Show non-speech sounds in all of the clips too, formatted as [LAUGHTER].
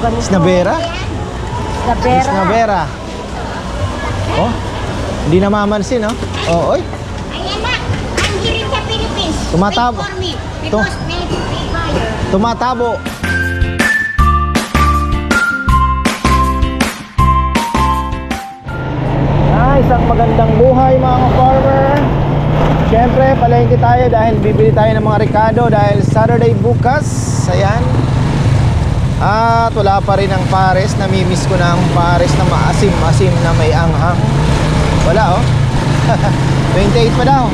ganito. Snabera? Snabera. Snabera. Oh, hindi namamansin, no? Oh, oy. Ayan na, ang hirin sa Philippines. Tumatabo. Wait for me, because may buyer. Tumatabo. Ah, isang magandang buhay mga farmer. Siyempre, palengke tayo dahil bibili tayo ng mga Ricardo dahil Saturday bukas. Ayan. At wala pa rin ang pares. Namimiss ko na ang pares na maasim-asim na may anghang. Wala oh. [LAUGHS] 28 pa daw.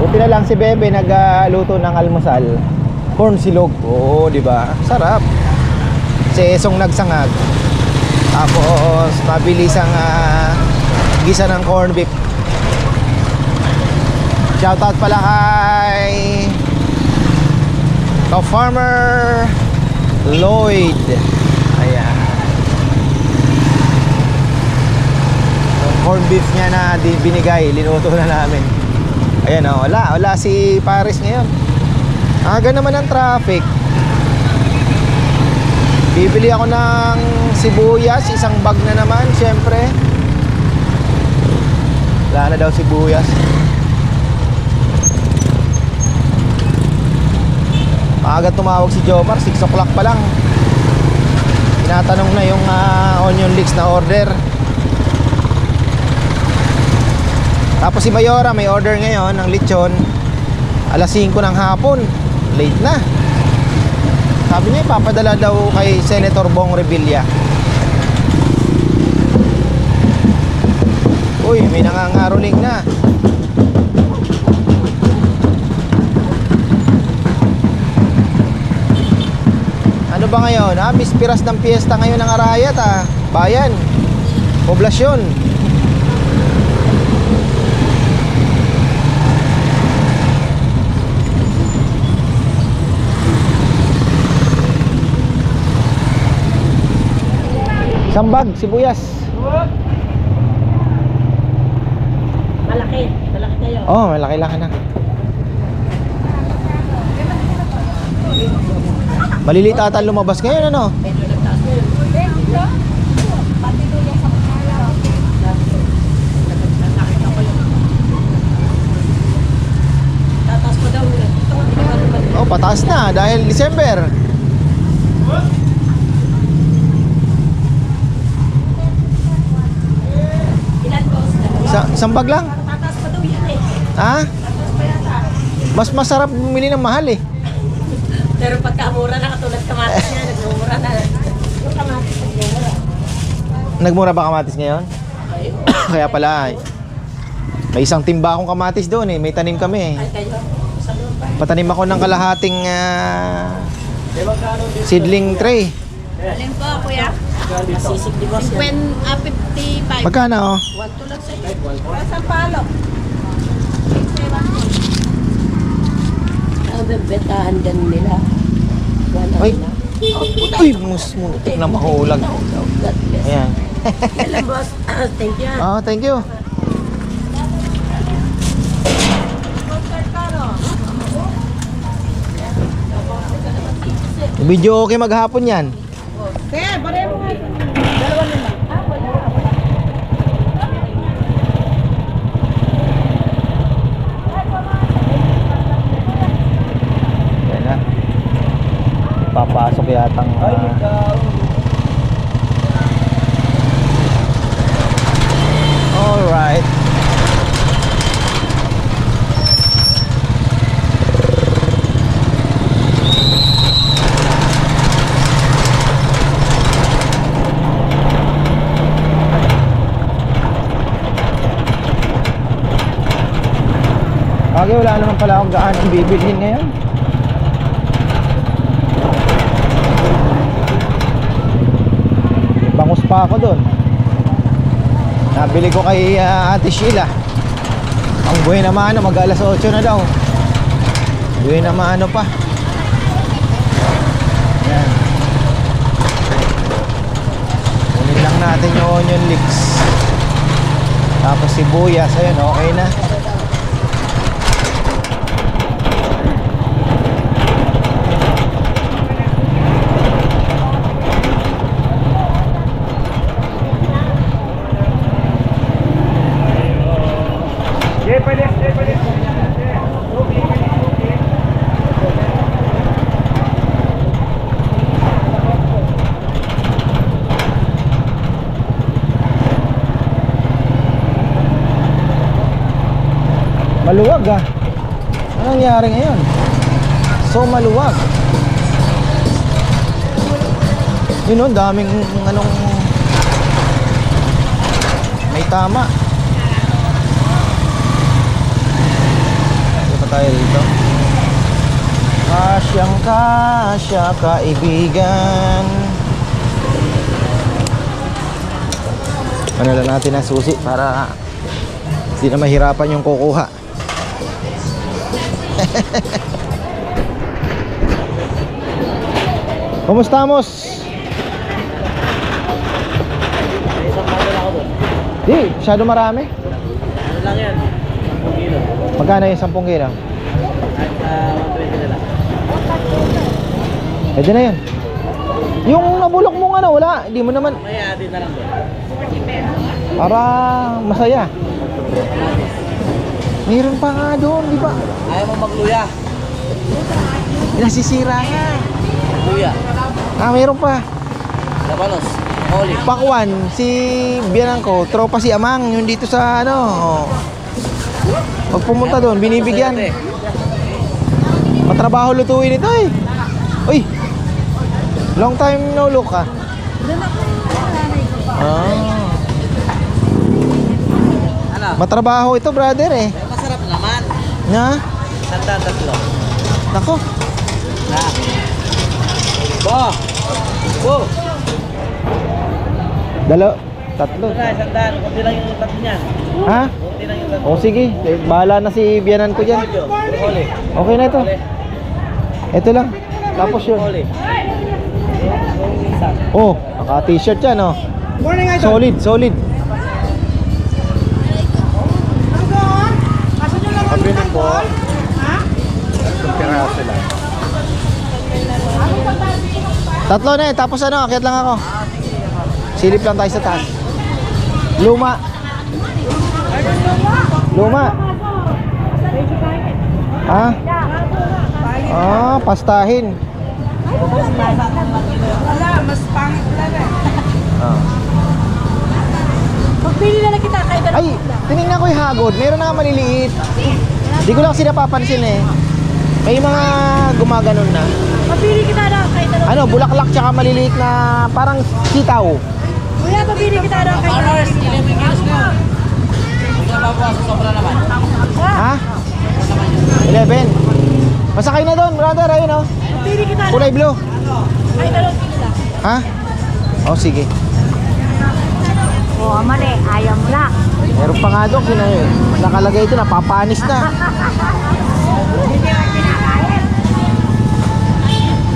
Buti na lang si Bebe nagluto ng almusal. Corn silog. Oo, di ba? Sarap. Si Esong nagsangag. Tapos mabilis ang ah, gisa ng corn beef. Shoutout pala kay ka-farmer Lloyd. Ayan. Yung corn beef niya na binigay, linuto na namin. Ayan o, wala, wala si Paris ngayon. Aga naman ang traffic. Bibili ako ng sibuyas, isang bag na naman, syempre. Wala na daw sibuyas. Maaga tumawag si Jomar, 6 o'clock pa lang. Tinatanong na yung ah, onion leeks na order. Tapos si Mayora may order ngayon ng lechon alas 5 ng hapon. Late na. Sabi niya ipapadala daw kay Senator Bong Revilla. Uy, may nangangaroling na. Ba ngayon? Ah, mispiras ng piyesta ngayon ng Arayat ah. Bayan. Poblasyon. Sambag, sibuyas. Malaki. Malaki kayo. Oh, malaki lang na. Maliliit ata lumabas ngayon ano? Oh, pataas na dahil December. Sa sambag lang. Tataas pa daw yun eh. Ha? Mas masarap bumili ng mahal eh. Pero pagka mura na katulad kamatis niya, nagmumura na. Yung kamatis nagmumura. Nagmura ba kamatis ngayon? Ay, [COUGHS] Kaya pala ay. May isang timba akong kamatis doon eh. May tanim kami eh. ay kayo. Sa loob pa. Patanim ako ng kalahating ah, seedling tray. Alin po, kuya? Masisig di boss yan. ah, 55. Magkano? oh? One sa'yo. Sa palok. Ang bebetahan din nila. Wala Ay. na. Uy, mus muntik na mahulag. God bless. Ayan. Alam boss, [LAUGHS] thank you. ah. Oh, thank you. Video okay maghapon yan. Kaya, pareho nga. Dalawa nila. Yan na. Papasok yatang uh, Alright. Bagay wala naman pala akong gaan ang bibilhin ngayon. Pa ako doon. Nabili ko kay ah, Ate Sheila. Ang buhay na mano, mag alas 8 na daw. Buhay na mano pa. Yan. Kunin lang natin yung onion leeks. Tapos sibuyas, ayun, okay na. Maluwag ah. Anong nangyari ngayon? So maluwag. Yun oh, daming anong may tama. Ano pa tayo dito? Kasyang kasya kaibigan. Lang natin ang susi para hindi na mahirapan yung kukuha. [LAUGHS] Kumusta mos? Di, masyado marami. Ano lang yan? 10 kilo. Magkano yung 10 kilo? Kahit uh, 120 na lang. Pwede na yun. Yung nabulok mong ano, wala. Hindi mo naman. Maya din na lang doon. Para masaya. Meron pa nga doon, di ba? Ayaw mo magluya. Nasisira nga. Luya. Ah, meron pa. Labanos. Olive. Pakwan, si biyanan ko, tropa si Amang, yung dito sa ano. Pag pumunta doon, binibigyan. Matrabaho lutuin ito eh. Uy! Long time no look ah. Ah. Ano? Matrabaho ito, brother eh. Pero masarap naman. Na? Sandaan tatlo. Nako. Na. Bo! Bo! Dalo. Tatlo. Na, sandaan. Kunti lang yung tatlo niyan. Ha? Kunti lang yung tatlo. O sige, eh, bahala na si biyanan ko dyan. Okay na ito. Ito lang. Tapos yun. Oh, naka-t-shirt yan oh. Solid, solid. Tatlo na eh, tapos ano, akit lang ako. Silip lang tayo sa taas. Luma. Luma. Ha? Ah, pastahin. Wala, mas pangit talaga. Ah. Pagpili na lang kita ano. Ay, tinignan ko yung hagod. Meron na maliliit. Hindi ko lang kasi napapansin eh. May mga gumaganon na. Pagpili kita kahit ano. Bulaklak tsaka maliliit na parang sitaw. Kuya, pagpili kita na kahit ano. Partners, 11 kilos na babawas sa sobra naman. Ha? 11. Masakay na doon, brother. Ayun oh. Pagpili kita Kulay blue. ano pili lang. Ha? Oh, sige. Oo, mali. Ayaw mo lang. Meron pa nga doon. Kina, nakalagay ito, napapanis na. [LAUGHS]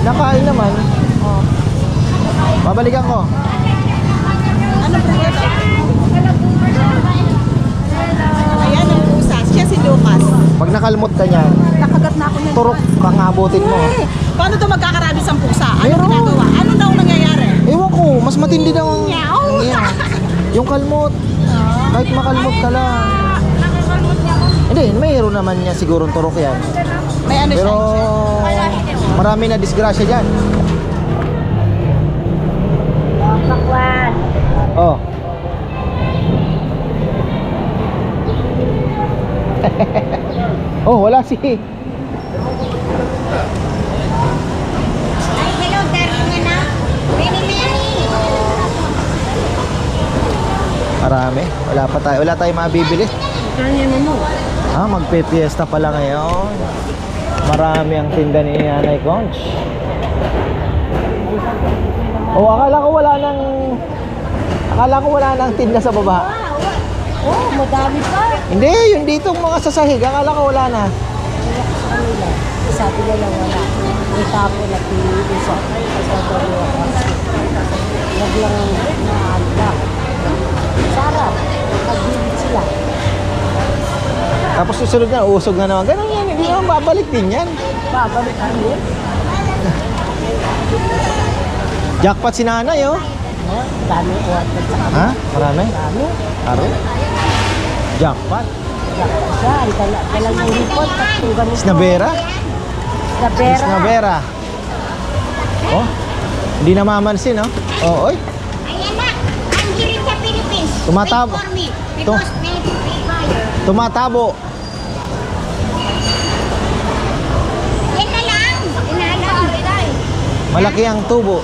Nakain naman. Oh. Babalikan ko. Ano po yan? Ayan ang pusa. Siya si Lucas. Pag nakalmot ka niyan, Nakagat na ako ng turok kang abutin mo. Eh, Paano to magkakarami sa pusa? Ano Meron. ginagawa? Ano daw nangyayari? Ewan ko, mas matindi daw ang... Meow. Yung kalmot. Kahit makalmot ka lang. Hindi, mayroon naman niya sigurong turok yan. May ano Pero siya? Marami na disgrasya dyan. Pakwan. Oh. [LAUGHS] oh, wala si... Ay, hello, darling na. Many, many. Marami. Wala pa tayo. Wala tayong mabibili. Ah, magpe-fiesta pala ngayon. Marami ang tinda ni Nanay Conch. Oh, akala ko wala nang... Akala ko wala nang tinda sa baba. Oh, madami pa. Hindi, yung dito mga sasahig. Akala ko wala na. Sabi nila wala. May tapo na pinili sa sa dalawa. Naglang naanda. Sarap. Nagbibig sila. Tapos susunod na, usog na naman. Ganun yan, hindi naman babalik din yan. Babalik kami. Jackpot si nanay, oh. Oh, dami order sa kami. Ha? Marami? Dami. Aro? Jackpot? Siya, ang dala, dalang yung report. Snabera? Snabera. Snabera. Oh, hindi namamansin, oh. Oh, oy. Ayan na. Here in the Philippines. Tumatabo. Wait for me. Tum- Because may free buyer. Tumatabo. Malaki ang tubo.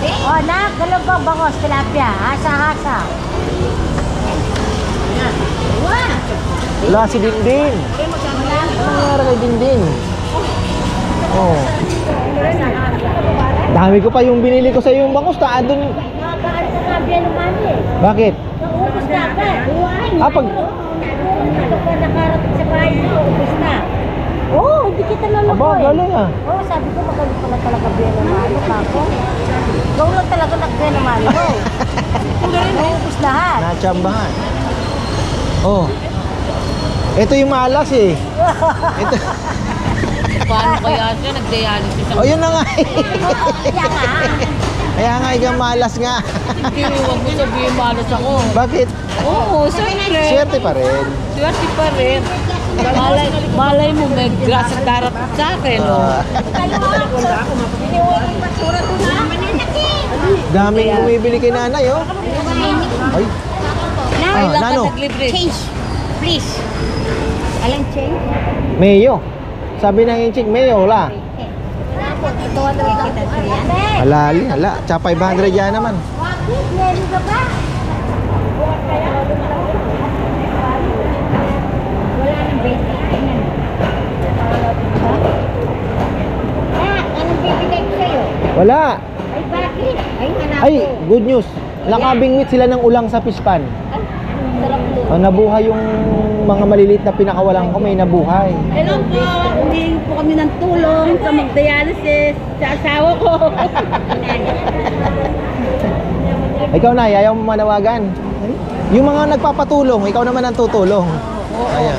Oh, nak, galabang bangos, tilapia. Hasa-hasa. Wala si Dindin. Ano nangyari kay Dindin? Oh. Dami ko pa yung binili ko sa yung bangos. Ta, sa kabya eh. Bakit? Naubos na agad. Ah, pag- Ano ka nakarating sa bahay mo, ubos na. Oo, oh, hindi kita nalukoy. Aba, galing ah. Oo, oh, sabi ko magaling pala talaga biya ng malo ka ako. Ikaw lang talaga nagbiya ng malo ko. Naubos lahat. Natsambahan. Oh. Ito yung malas eh. Ito. [LAUGHS] Paano kaya siya nag-dialysis Oh, yun na nga eh. Kaya nga. Kaya nga ikaw malas nga. Hindi, huwag mo sabihin malas ako. Bakit? Oo, siyempre. Swerte pa rin. Swerte pa rin. Malay, malay mo, may grasa darating sa akin, oh. Daming bumibili kay nanay oh. Ay, Now, Ah, Nano? naglibre? change. Please. Alam change? Mayo. Sabi ng inchik, Mayo, wala. Ito ano kita siya. Halali, hala. Tsaka 500 yan naman. Meron ka ba? Wala nang basic. Ayan. Ha? Ah, anong bibigay ko sa'yo? Wala. Ay, bakit? Ay, anak Ay, good news. Nakabingwit sila ng ulang sa pispan. Ay, sarap. Oh, nabuhay yung mga maliliit na pinakawalan ko, may nabuhay. Hello po, humingi po kami ng tulong sa mag-dialysis sa asawa ko. [LAUGHS] Ikaw na, ayaw mo manawagan. Yung mga nagpapatulong, ikaw naman ang tutulong. Ayan.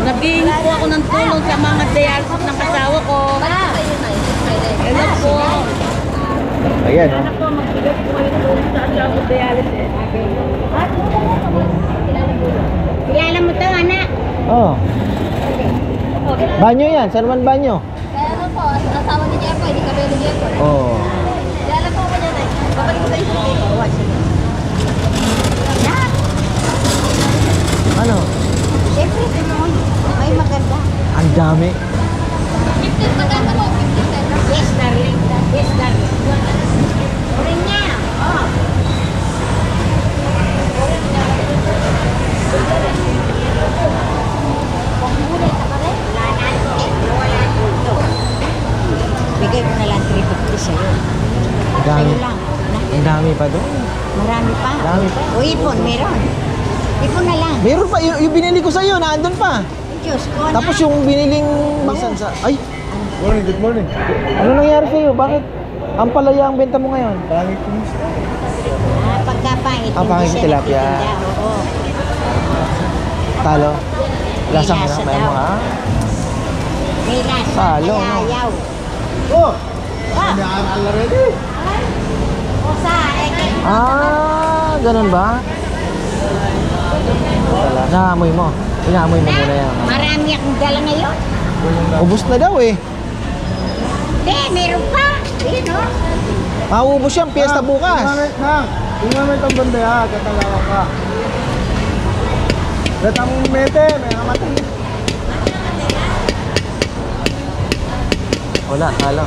Naghihingi po ako ng tulong sa mga dialysis ng asawa ko. Po. Ayan. oh. Ano po, magbigay po kayo ng tulong sa asawa ko dialysis. Kilala mo to, anak? Oh. Banyo yan. Saan naman banyo? Kaya ano po, asawa ni Jeff, hindi kami ni Jeff. Oh. Kilala po ba niya? Babalik ko sa dito. Anak, Ano? Siyempre, ganun. May maganda. Ang dami. 15 maganda mo, 15 cents. Yes, darling. Yes, darling. Rin niya. Oh. Pagmulay ka pa rin? Wala na. Wala dito. Bigay ko na lang 350 sa'yo. Ang dami. Sa'yo lang. Anak, Ang dami pa doon. Marami pa. Dami pa. O, ipon, meron. Ipon na lang. Meron pa. Yung, yung binili ko sa'yo, naandun pa. Diyos ko. Tapos yung biniling bangon sa... Ay! Morning, good morning. Ano nangyari sa'yo? Bakit? Ang palaya ang benta mo ngayon. Pangit Ah, pagkapangit. Ah, pangit hindi yung siya tilapia. Oo. Talo. Lasang May na may mga... May lasa. Talo, ayaw. Oh! Ah, already? o sa, eh, Ah, ganun ba? Wala. Naamoy mo. Inaamoy mo muna yan. marami akong dala ngayon. Ubus na daw eh. Hindi, meron pa. Yun, o. Mauubos yan, piyesta bukas. Nang, ingamit ang bandaya, katalawa ka. Datang mete, may amatay. Wala, talo.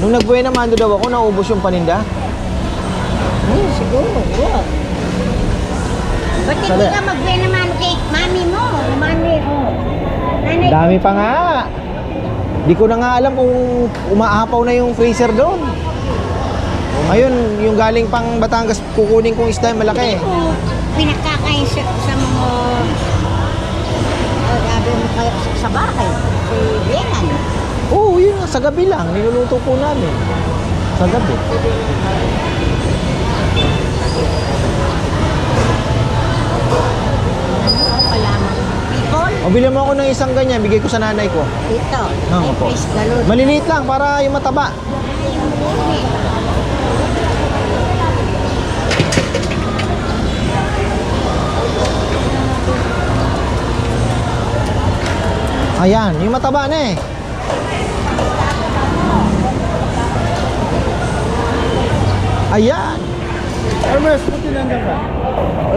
Nung nagbuena mando daw ako, naubos yung paninda. Hmm, siguro. oo. Ba't hindi ka magbuhay naman kay mami mo? Mami, o. Nanay, Dami pa nga. Di ko na nga alam kung umaapaw na yung freezer doon. Ayun, yung galing pang Batangas, kukunin kong isda, malaki. ko pinakakain sa, sa mga sabi mo kayo sa, bahay. Si Benan. Oo, yun nga, sa gabi lang, niluluto po namin. Sa gabi. Ano pa lamang? People? O, bilhin mo ako ng isang ganyan, bigay ko sa nanay ko. Ito. Oo Ay, po. praise the Lord. Maliliit lang, para yung mataba. Ayan, yung mataba na eh. Ayan. Hermes, puti nandiyan ka.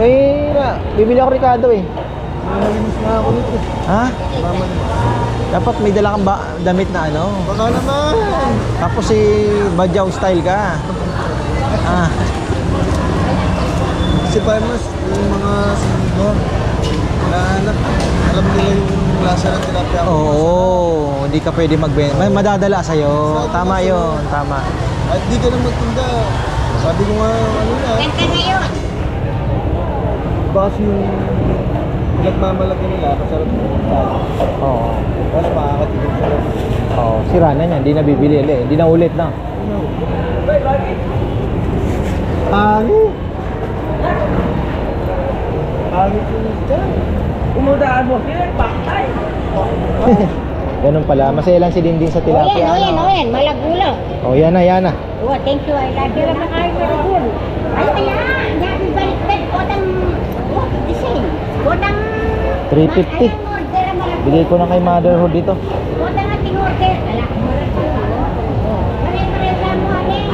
Eh, na, bibili ako Ricardo eh. Nalimus na ako nito. Ha? Dapat may dala kang ba- damit na ano. Baka naman. Tapos si Badyaw style ka. Ah, Si Farmers, yung mga sinigo, nahanap, alam nila yung lasa ng tilapia. oo, hindi ka pwede magbenta. May madadala sa'yo. Tama yon, tama. At di ka na magtinda. Sabi ko nga, ano na. Ganda ngayon. Baka yung nagmamalaki nila, masarap yung tayo. Oo. Mas makakatikin sila. Oo, sira na niyan. Hindi na bibili ulit. Hindi na ulit na. Pangit! Pangit yung dyan. Umudaan mo, sila, bakay. Ganun pala. Masaya lang si Dindin sa O yan, tilapia. o yan, ano? o yan. Malagulo. Oh, yan na, yan na. Oh, thank you. I love you. Ay, malagulo. Ay, kaya, yan, baliktad. Oh, the same. Kodang, 350. Ay, ang order ang malagulo. Bigay ko na kay motherhood dito. Kodang ating order. Ala, mo, alin.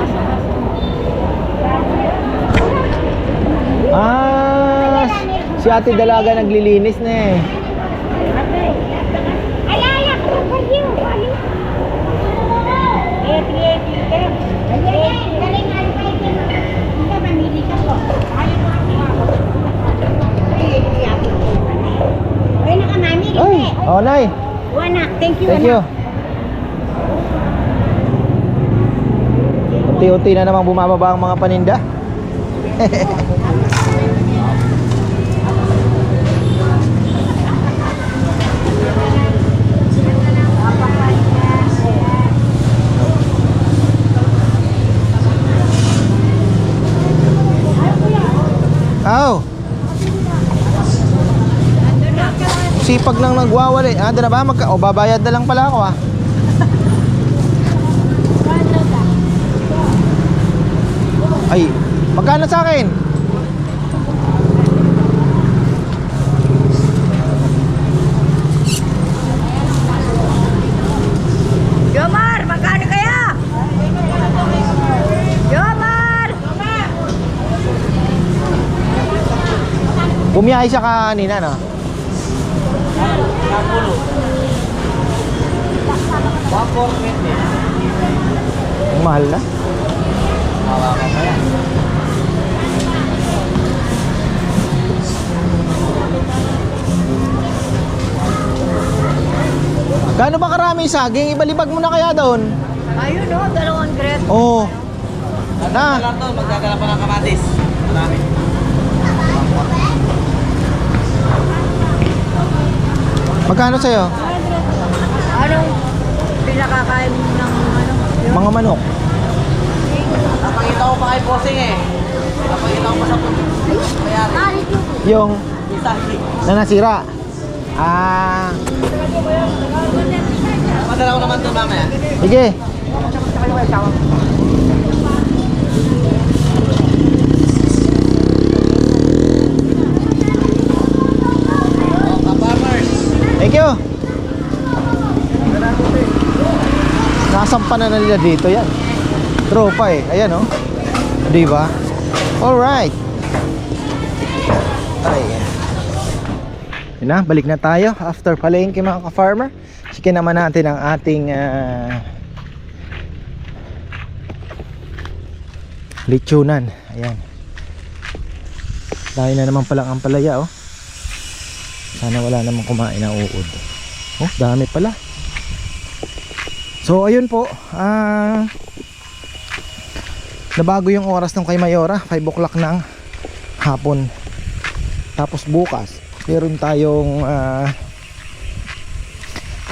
Ah, si ate dalaga naglilinis na eh. Alala, ko ba yun? Alin? Tiye, tiye. Eh, galing yung kayo. Hindi, mamili ka po. Ayaw mo ako. Eh, tiye ako. Ay, Ay, oh nay. anak. Thank you, Thank you. Unti-unti na namang bumababa ang mga paninda. [LAUGHS] Aw. Sipag nang nagwawali. Ah, na ba? Magka o babayad na lang pala ako ah. Ay, magkano sa akin? Jomar, magkano kaya? Jomar! Bumiyahe siya kanina, no? Ang mahal na. Gaano ba karami saging? Ibalibag mo na kaya doon. Ayun o, dalawang grade. Oo. Na. to, magdadala pa ng kamatis. Marami. Magkano sa'yo? Anong pinakakain ng ano? Mga manok. Napakita ko pa kay Bossing eh. Napakita ko pa sa mayari. Yung Isagi. na nasira. Ah, Madala ko naman to mamaya. sige. Thank you. Nasampa na nila dito yan. Tropa eh. Ayan oh. Di ba? Alright. Ay. Yun na, balik na tayo after palengke mga ka-farmer. Sige naman natin ang ating ah, lechonan. Ayan. Dahil na naman palang ang palaya oh. Sana wala namang kumain ng uod. Oh, dami pala. So, ayun po. Ah, nabago yung oras ng kay Mayora. 5 o'clock ng hapon. Tapos bukas, meron tayong ah,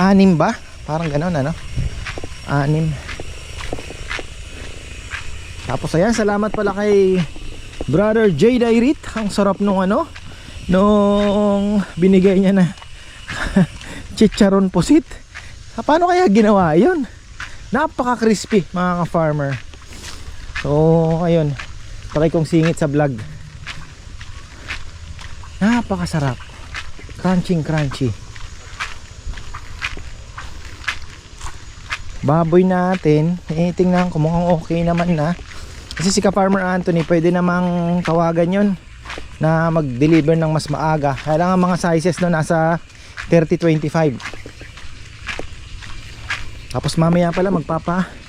anim ba? Parang ganon ano? Anim. Tapos ayan, salamat pala kay Brother J. Dairit. Ang sarap nung ano, nung binigay niya na [LAUGHS] chicharon pusit. Ah, Paano kaya ginawa yun? Napaka crispy mga ka-farmer. So, ayun. Try kong singit sa vlog. Napakasarap. Crunching crunchy. Baboy natin, eh, tingnan ko mukhang okay naman na. Kasi si ka-farmer Anthony, pwede namang tawagan yon na mag-deliver ng mas maaga. Kailangan mga sizes no nasa 30-25. Tapos mamaya pala magpapa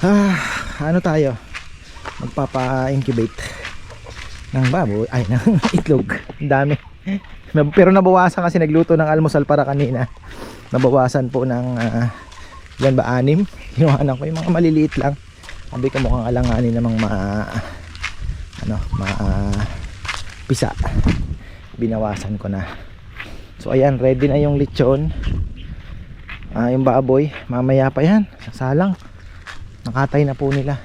ah, ano tayo? Magpapa-incubate ng baboy, ay [LAUGHS] ng itlog. Ang dami. Pero nabawasan kasi nagluto ng almusal para kanina. Nabawasan po ng ah, yan ba anim? Kinuhanan ko yung mga maliliit lang. Sabi ko mukhang alanganin namang ma ano, ma pisa. Binawasan ko na. So ayan, ready na yung lechon. Ah, yung baboy, mamaya pa yan. Sasalang. Nakatay na po nila.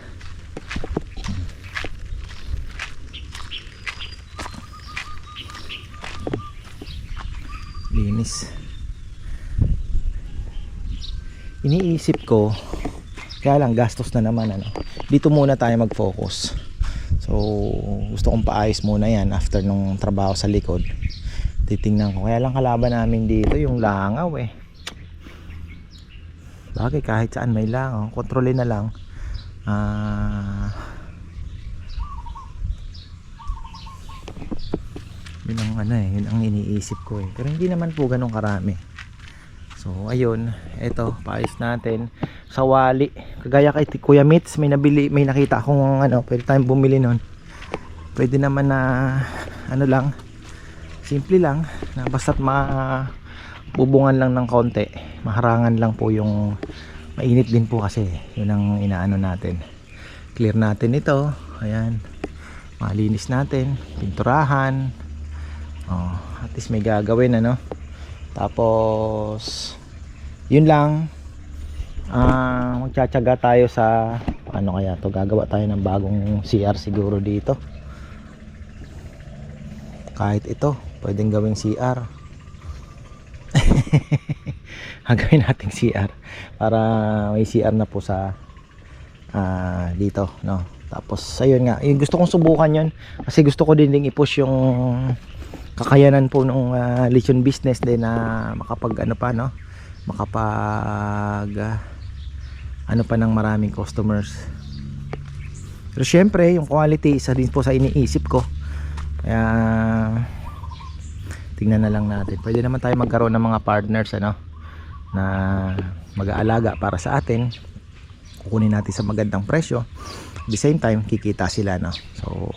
Linis. Iniisip ko, kaya lang gastos na naman ano. Dito muna tayo mag-focus. So, gusto kong paayos muna yan after nung trabaho sa likod. Titingnan ko. Kaya lang kalaban namin dito yung langaw eh. Bagay kahit saan may langaw. Kontrolin na lang. Ah... yun ang ano eh, yun ang iniisip ko eh. Pero hindi naman po ganun karami. So, ayun, eto, paayos natin sa wali. Kagaya kay Kuya Mitz, may nabili, may nakita akong ano, pwede tayong bumili nun. Pwede naman na ano lang, simple lang, na basta't ma bubungan lang ng konti. Maharangan lang po yung mainit din po kasi. Yun ang inaano natin. Clear natin ito. Ayan. Malinis natin. Pinturahan. Oh, at least may gagawin ano. Tapos yun lang. Ah, magtsatsaga tayo sa ano kaya to gagawa tayo ng bagong CR siguro dito. Kahit ito, pwedeng gawing CR. [LAUGHS] Hagawin natin CR para may CR na po sa ah, dito, no. Tapos ayun nga, yung gusto kong subukan 'yon kasi gusto ko din ding i-push yung kakayanan po ng uh, lechon business din na makapag ano pa no? Makapag ah, ano pa ng maraming customers. Pero syempre yung quality isa din po sa iniisip ko. Kaya tingnan na lang natin. Pwede naman tayo magkaroon ng mga partners ano na mag-aalaga para sa atin. Kukunin natin sa magandang presyo. The same time kikita sila no? So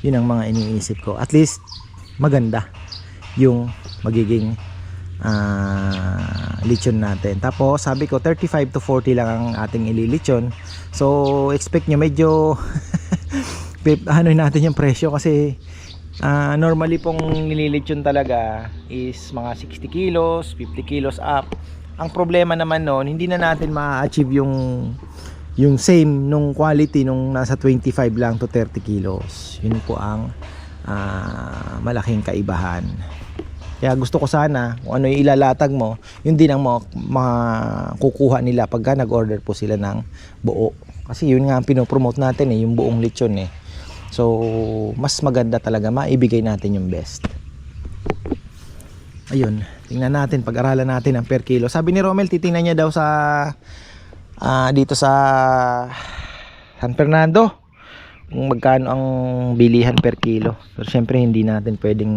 yun ang mga iniisip ko. At least maganda yung magiging ah, lechon natin. Tapos sabi ko 35 to 40 lang ang ating ililechon. So expect nyo medyo [LAUGHS] ano natin yung presyo kasi ah, normally pong nililechon talaga is mga 60 kilos, 50 kilos up. Ang problema naman noon, hindi na natin ma-achieve yung yung same nung quality nung nasa 25 lang to 30 kilos. Yun po ang ah, malaking kaibahan. Kaya gusto ko sana kung ano yung ilalatag mo, yun din ang ma- makukuha nila pagka nag-order po sila ng buo. Kasi yun nga ang pinopromote natin eh, yung buong lechon eh. So, mas maganda talaga maibigay natin yung best. Ayun, tingnan natin, pag-aralan natin ang per kilo. Sabi ni Romel, titingnan niya daw sa ah, dito sa San Fernando kung magkano ang bilihan per kilo. Pero syempre hindi natin pwedeng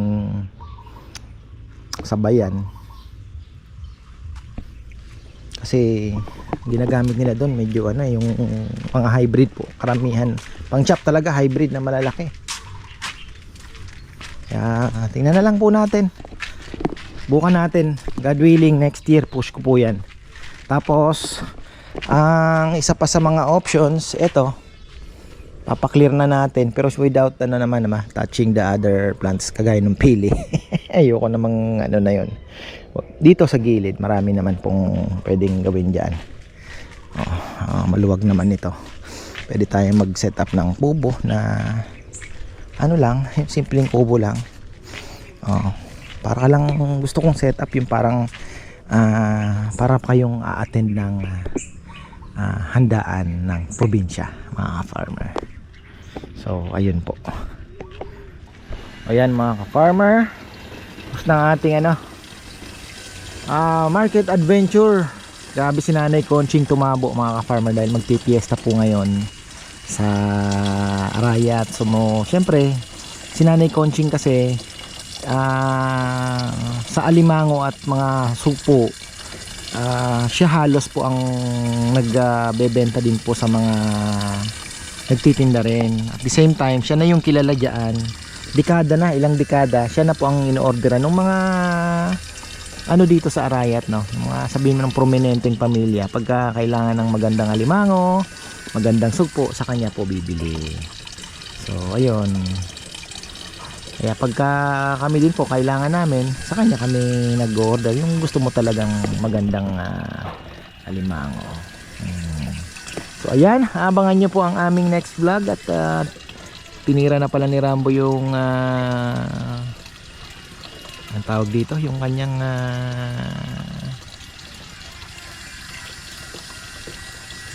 sabayan. Kasi ginagamit nila doon medyo ano yung mga hybrid po, karamihan. Pang chop talaga hybrid na malalaki. Kaya tingnan na lang po natin. Bukan natin, God willing next year push ko po 'yan. Tapos ang isa pa sa mga options, ito papaklear na natin pero without ano naman naman touching the other plants kagaya ng pili. [LAUGHS] Ayoko namang ano na yon dito sa gilid marami naman pong pwedeng gawin dyan. Oh, ah, maluwag naman ito. Pwede tayong mag set up ng kubo na ano lang yung [LAUGHS] simpleng kubo lang. Oh, para lang gusto kong set up yung parang ah, para kayong a-attend ng ah, handaan ng probinsya mga farmer So, ayun po. Ayan mga ka-farmer. Gusto ng ating ano, ah market adventure. Grabe si Nanay Conching tumabo mga ka-farmer dahil magpipiesta po ngayon sa Arayat. So, mo, syempre, si Nanay Conching kasi ah sa alimango at mga supo ah, siya halos po ang nagbebenta din po sa mga nagtitinda rin. At the same time, siya na yung kilala dyan. Dekada na, ilang dekada, siya na po ang inoorderan ng mga ano dito sa Arayat, no? Mga sabihin mo ng prominenteng pamilya. Pagka kailangan ng magandang alimango, magandang sugpo, sa kanya po bibili. So, ayun. Kaya pagka kami din po kailangan namin, sa kanya kami nag-order yung gusto mo talagang magandang ah, alimango. So ayan, abangan nyo po ang aming next vlog at ah, tinira na pala ni Rambo yung ah, ang tawag dito, yung kanyang ah,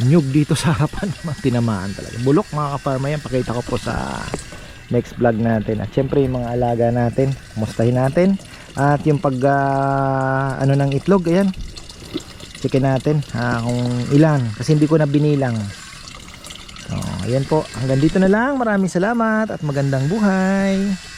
nyug dito sa harapan. [LAUGHS] Tinamaan talaga. Bulok mga ka-farmer yan. Pakita ko po sa next vlog natin. At syempre yung mga alaga natin mustahin natin. At yung pag ah, ano ng itlog ayan checkin natin ah, kung ilan kasi hindi ko na binilang. So, ayan po. Hanggang dito na lang. Maraming salamat at magandang buhay